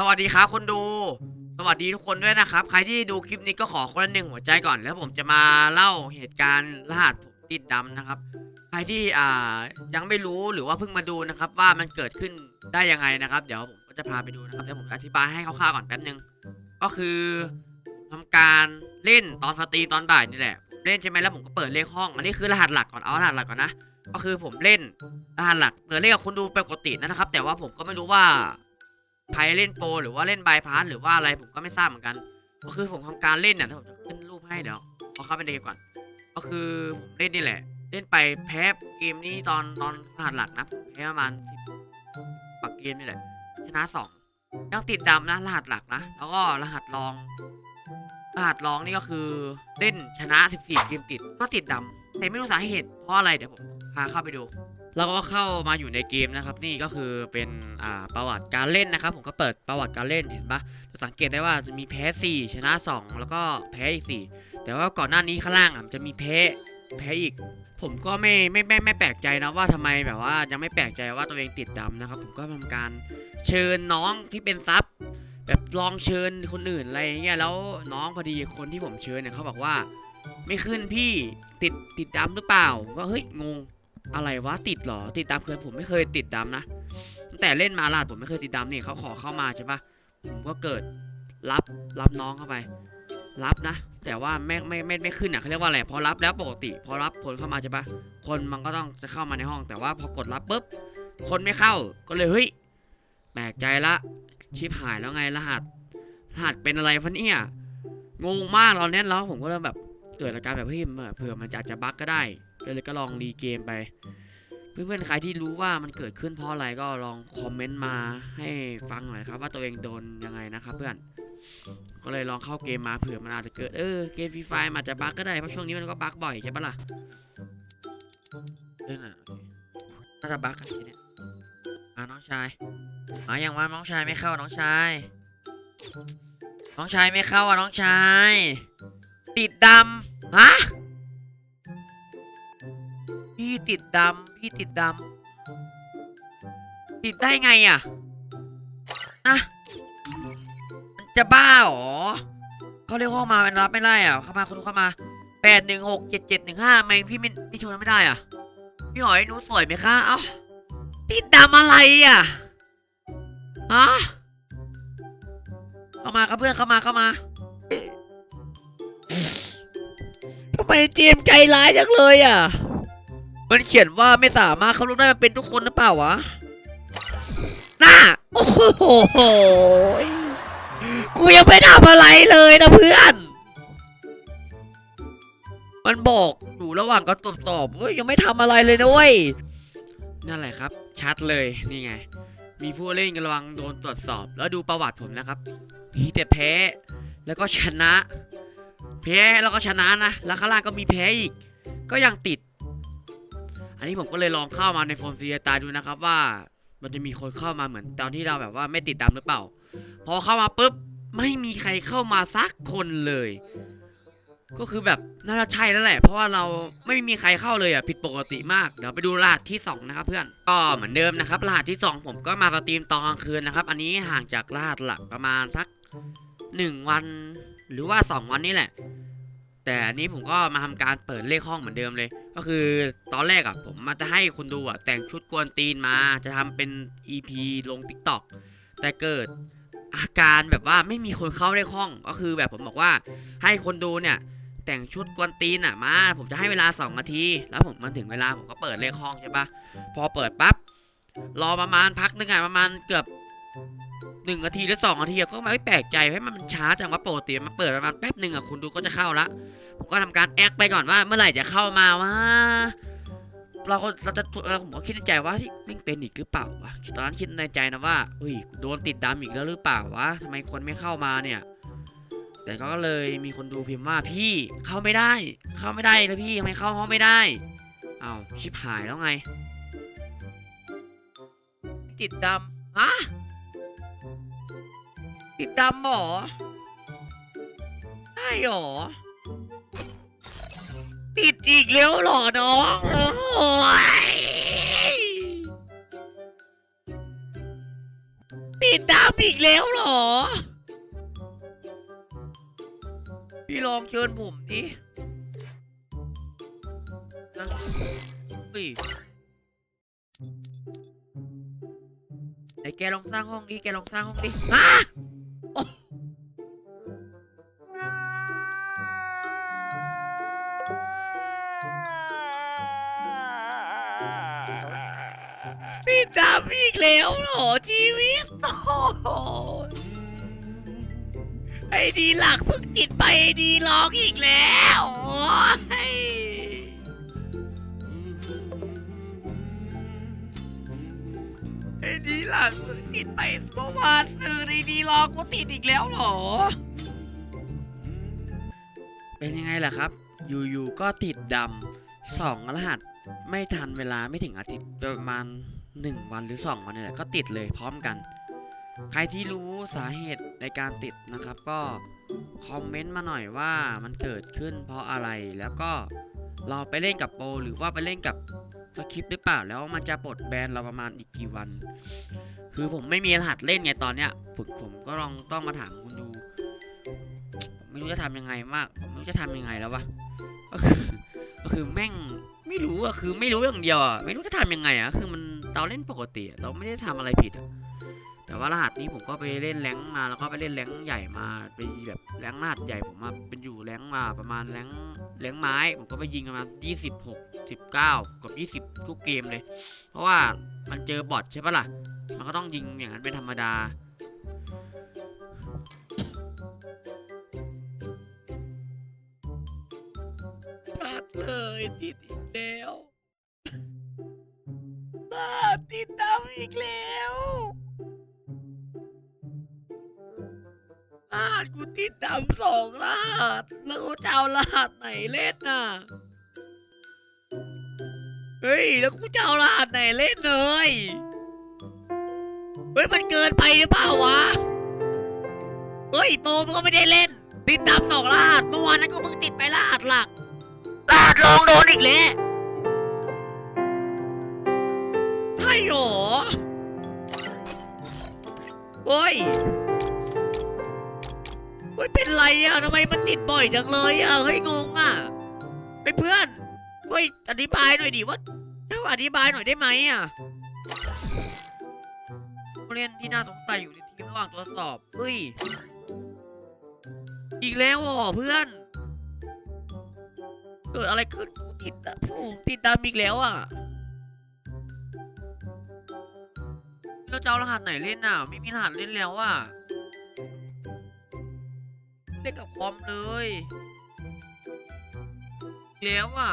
สวัสดีครับคนดู สวัสดีทุกคนด้วยนะครับ ใครที่ดูคลิปนี้ก็ขอคนละหนึ่งหัวใจก่อน แล้วผมจะมาเล่าเหตุการณ์รหัสผมติดดำนะครับ ใครที่อ่ายังไม่รู้หรือว่าเพิ่งมาดูนะครับ ว่ามันเกิดขึ้นได้ยังไงนะครับ เดี๋ยวผมก็จะพาไปดูนะครับเดี๋ยวผมอธิบายให้คร่าวๆก่อนแป๊บนึง ก็คือทำการเล่นตอนสตรีมตอนบ่ายนี่แหละเล่นใช่ไหมแล้วผมก็เปิดเลขห้อง อันนี้คือรหัสหลักก่อนเอารหัสหลักก่อนนะ ก็คือผมเล่นรหัสหลักเปิดเลขกับคนดูปกตินะครับ แต่ว่าผมก็ไม่รู้ว่า ใครเล่นโปรหรือว่าเล่นบายพาสหรือว่าอะไรผมก็ไม่ทราบเหมือนกันก็คือผมทำการเล่นเนี่ยถ้าผมจะขึ้นรูปให้เดี๋ยวเอาเข้าไปในเกมก่อน ก็คือผมเล่นนี่แหละ เล่นไปแพ้เกมนี้ตอนตอนรหัสหลักนะแพ้ประมาณสิบปักเกมนี่แหละชนะสองยังติดดำนะรหัสหลักนะแล้วก็รหัสรอง รหัสรองนี่ก็คือเล่นชนะ 14 เกมติดก็ติดดำแต่ไม่รู้สาเหตุเพราะอะไรเดี๋ยวผมพาเข้าไปดู แล้วก็เข้ามาอยู่ในเกมนะครับนี่ก็คือเป็นอ่าประวัติการเล่นนะครับ ผมก็เปิดประวัติการเล่นเห็นปะจะสังเกตได้ว่าจะมีแพ้ 4 ชนะ 2 แล้วก็แพ้อีก 4 แต่ว่าก่อนหน้านี้ข้างล่างอะจะมีแพ้แพ้อีก ผมก็ไม่ไม่ไม่ไม่แปลกใจนะว่าทำไมแบบว่ายังไม่แปลกใจว่าตัวเองติดดำนะครับ ผมก็ทำการเชิญน้องที่เป็นซับแบบลองเชิญคนอื่นอะไรอย่างเงี้ยแล้วน้องพอดีคนที่ผมเชิญเนี่ยเขาบอกว่า ไม่ขึ้นพี่ติดติดดำหรือเปล่า ก็เฮ้ยงง อะไรวะติดเหรอ ติดดำคือผมไม่เคยติดดำนะแต่เล่นมาลาดผมไม่เคยติดดำนี่เขาขอเข้ามาใช่ปะผมก็เกิดรับรับน้องเข้าไป รับนะ แต่ว่าไม่ไม่ไม่ไม่ขึ้นอะเขาเรียกว่าอะไรพอรับแล้วปกติ พอรับคนเข้ามาใช่ปะคนมันก็ต้องจะเข้ามาในห้อง แต่ว่าพอกดรับปุ๊บคนไม่เข้าก็เลยเฮ้ยแปลกใจละชิบหายแล้วไงรหัสรหัสเป็นอะไรฟะเนี่ยงงมากตอนนี้แล้วผมก็เริ่มแบบเกิดอาการแบบเฮ้ยเผื่อมันจะอาจจะบั๊กก็ได้ เลยก็ลองรีเกมไป เพื่อนๆใครที่รู้ว่ามันเกิดขึ้นเพราะอะไรก็ลองคอมเมนต์มาให้ฟังหน่อยครับ ว่าตัวเองโดนยังไงนะครับเพื่อน ก็เลยลองเข้าเกมมาเผื่อมันอาจจะเกิดเออเกมฟรีไฟมันอาจจะบั๊กก็ได้เพราะช่วงนี้มันก็บั๊กบ่อยใช่ปะล่ะเออน่ะน่าจะบั๊กอะทีเนี้ยอ่าน้องชายมาอย่างว่าน้องชายไม่เข้าน้องชาย น้องชายไม่เข้าอะน้องชาย ติดดำฮะ ติดดำพี่ติดดำติดได้ไงอะนะมันจะบ้าเหรอเขาเรียกห้องมามันรับไม่ได้อะเข้ามาคุณเข้ามาแปดหนึ่งหกเจ็ดเจ็ดหนึ่งห้าไม่พี่ไม่พี่ชวนไม่ได้อะ พี่หอยหนูสวยไหมคะเอ้าติดดำอะไรอะฮะเข้ามาครับเพื่อนเข้ามาเข้ามาทำไมเจมส์ใจร้ายจังเลยอะ มันเขียนว่าไม่สามารถเข้าร่วมได้มันเป็นทุกคนหรือเปล่าวะน่าโอ้โหกูยังไม่ทำอะไรเลยนะเพื่อน มันบอกอยู่ระหว่างการตรวจสอบเว้ยยังไม่ทำอะไรเลยนะเว้ยนั่นแหละครับ ชัดเลยนี่ไง มีผู้เล่นกำลังโดนตรวจสอบ แล้วดูประวัติผมนะครับมีแต่แพ้ แล้วก็ชนะ แพ้แล้วก็ชนะนะแล้วข้างล่างก็มีแพ้อีก ก็ยังติด อันนี้ผมก็เลยลองเข้ามาในโฟนซีตาดูนะครับว่า มันจะมีคนเข้ามาเหมือนตอนที่เราแบบว่าไม่ติดตามหรือเปล่า พอเข้ามาปุ๊บไม่มีใครเข้ามาสักคนเลย ก็คือแบบน่าจะใช่แล้วแหละ เพราะว่าเราไม่มีใครเข้าเลยอะผิดปกติมากเดี๋ยวไปดูรหัสที่สองนะครับเพื่อนก็เหมือนเดิมนะครับรหัสที่สองผมก็มาสตรีมตอนกลางคืนนะครับ อันนี้ห่างจากรหัสหลักประมาณสักหนึ่งวัน หรือว่าสองวันนี่แหละ แต่อันนี้ผมก็มาทำการเปิดเลขห้องเหมือนเดิมเลย ก็คือตอนแรกอะผมมาจะให้คนดูอะแต่งชุดกวนตีนมาจะทำเป็น EP ลง TikTok แต่เกิดอาการแบบว่าไม่มีคนเข้าเลขห้องก็คือแบบผมบอกว่าให้คนดูเนี่ยแต่งชุดกวนตีนอะมา ผมจะให้เวลาสองนาที แล้วผมมันถึงเวลาผมก็เปิดเลขห้องใช่ปะพอเปิดปั๊บรอประมาณพักหนึงอะประมาณเกือบ หนึ่งนาทีหรือสองนาทีก็ไม่แปลกใจให้มันช้าจังว่าปกติมันเปิดประมาณแป๊บหนึ่งอะคุณดูก็จะเข้าละผมก็ทำการแอคไปก่อนว่าเมื่อไหร่จะเข้ามาวะเราก็เราจะเราผมก็คิดในใจว่าที่ม่งเป็นอีกหรือเปล่าวะตอนนั้นคิดในใจนะว่าเฮ้ยโดนติดดำอีกแล้วหรือเปล่าวะทำไมคนไม่เข้ามาเนี่ย แต่ก็เลยมีคนดูพิมพ์ว่าพี่เข้าไม่ได้ เข้าไม่ได้เลยพี่ทำไมเข้าห้องไม่ได้อ้าวชิบหายแล้วไง ติดดำฮะ ติดดำเหรอใช่เหรอ ติดอีกแล้วหรอน้องโอ้ยติติดตามอีกแล้วหรอ พี่ลองเชิญผมดินะเฮ้ยไหนแกลองสร้างห้องดิแกลองสร้างห้องดิฮะ ติดตามอีกแล้วเหรอชีวิตโอ้โหไอ้ดีหลักเพิ่งติดไปไอ้ดีร้องอีกแล้วโอ้ยไอ้ดีหลักเพิ่งติดไปเมื่อวานสื่อไอ้ดีร้องกูติดอีกแล้วเหรอ เป็นยังไงล่ะครับ อยู่ๆก็ติดดำสองรหัสไม่ทันเวลาไม่ถึงอาทิตย์ประมาณ หนึ่งวันหรือสองวันเนี่ยแหละก็ติดเลยพร้อมกัน ใครที่รู้สาเหตุในการติดนะครับ ก็คอมเมนต์มาหน่อยว่ามันเกิดขึ้นเพราะอะไรแล้วก็เราไปเล่นกับโปรหรือว่าไปเล่นกับสคริปต์หรือเปล่าแล้วมันจะปลดแบนเราประมาณอีกกี่วัน คือผมไม่มีรหัสเล่นไงตอนเนี้ยฝึกผมก็ลองต้องมาถามคุณดูไม่รู้จะทำยังไงมากผมไม่รู้จะทำยังไงแล้ววะก็คือก็คือแม่งไม่รู้อะคือไม่รู้อย่างเดียวอะไม่รู้จะทำยังไงอะคือมัน เราเล่นปกติ เราไม่ได้ทำอะไรผิด แต่ว่ารหัสนี้ผมก็ไปเล่นแรงมา แล้วก็ไปเล่นแรงใหญ่มา ไปแบบแรงรหัสใหญ่ผมมาเป็นอยู่แรงมาประมาณแรงแรงไม้ ผมก็ไปยิงประมาณยี่สิบหกสิบเก้ากับยี่สิบทุกเกมเลย เพราะว่ามันเจอบอทใช่ปะล่ะ มันก็ต้องยิงอย่างนั้นเป็นธรรมดาพลาดเลยติดอีกแล้ว พลาดติดตามอีกแล้วพลาดกูติดตามสองรหัสแล้วกูจะเอารหัสไหนเล่นน่ะ เฮ้ย แล้วกูจะเอารหัสไหนเล่นเลย เฮ้ย มันเกินไปหรือเปล่าวะ เฮ้ยโปรมก็ไม่ได้เล่น ติดตามสองรหัสเมื่อวานนั้นก็เพิ่งติดไปรหัสหลักรหัสลองโดนอีกแล้ว ใช่หรอเฮ้ยเฮ้ยเป็นไรอะทำไมมันติดบ่อยจังเลยอะเฮ้ยงงอะไปเพื่อนเฮ้ยอธิบายหน่อยดิว่าเจ้าอธิบายหน่อยได้ไหมอะผู้เล่นที่น่าสงสัยอยู่ในทีมระหว่างตรวจสอบเฮ้ยอีกแล้วเหรอเพื่อนเกิดอะไรขึ้นกูติดอะผมติดตามอีกแล้วอะ เราจะเอารหัสไหนเล่นอะ ไม่มีรหัสเล่นแล้วอะเล่นกับคอมเลย แล้วอะ